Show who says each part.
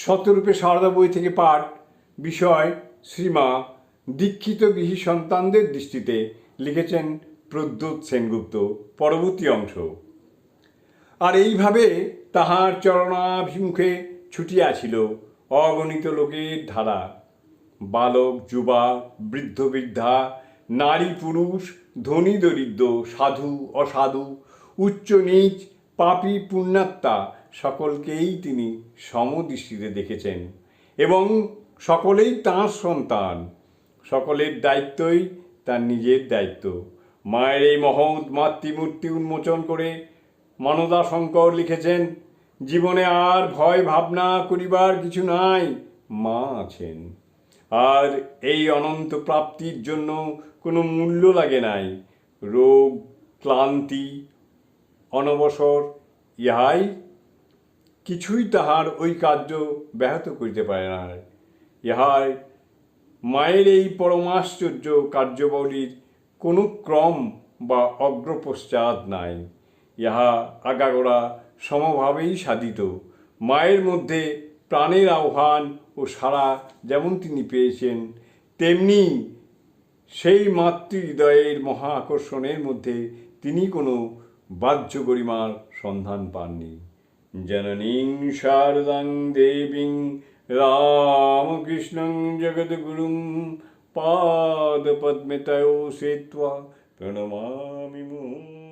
Speaker 1: শতরূপে সারদা বই থেকে পাঠ, বিষয়, শ্রীমা, দীক্ষিত গৃহী সন্তানদের দৃষ্টিতে লিখেছেন প্রদ্যোৎ সেনগুপ্ত, পরবর্তী অংশ। আর এইভাবে তাহার চরণাভিমুখে ছুটিয়াছিল অগণিত লোকের ধারা। বালক, যুবা, বৃদ্ধ বৃদ্ধা, নারী পুরুষ, ধনী দরিদ্র, সাধু, অসাধু, উচ্চ নীচ, পাপি পুণ্যাত্মা সকলকেই তিনি সমদৃষ্টিতে দেখেছেন এবং সকলেই তাঁর সন্তান। সকলের দায়িত্বই তার নিজের দায়িত্ব। মায়ের এই মহৎ মাতৃমূর্তি উন্মোচন করে মানদা শঙ্কর লিখেছেন, জীবনে আর ভয় ভাবনা করিবার কিছু নাই, মা আছেন। আর এই অনন্ত প্রাপ্তির জন্য কোনো মূল্য লাগে নাই। রোগ, ক্লান্তি, অনবসর, ইহাই কিছুই তাহার ওই কার্য ব্যাহত করিতে পারে না। ইহার মায়ের এই পরমাশ্চর্য কার্যবলীর কোনো ক্রম বা অগ্রপশ্চাৎ নাই। ইহা আগাগোড়া সমভাবেই সাধিত। মায়ের মধ্যে প্রাণের আহ্বান ও সাড়া যেমন তিনি পেয়েছেন, তেমনি সেই মাতৃ হৃদয়ের মহা আকর্ষণের মধ্যে তিনি কোনো বাহ্য গরিমার সন্ধান পাননি। जननी शारदां देवीं रामकृष्णं जगद्गुरुं पादपद्मतयो सेत्वा प्रणमा मुहुम्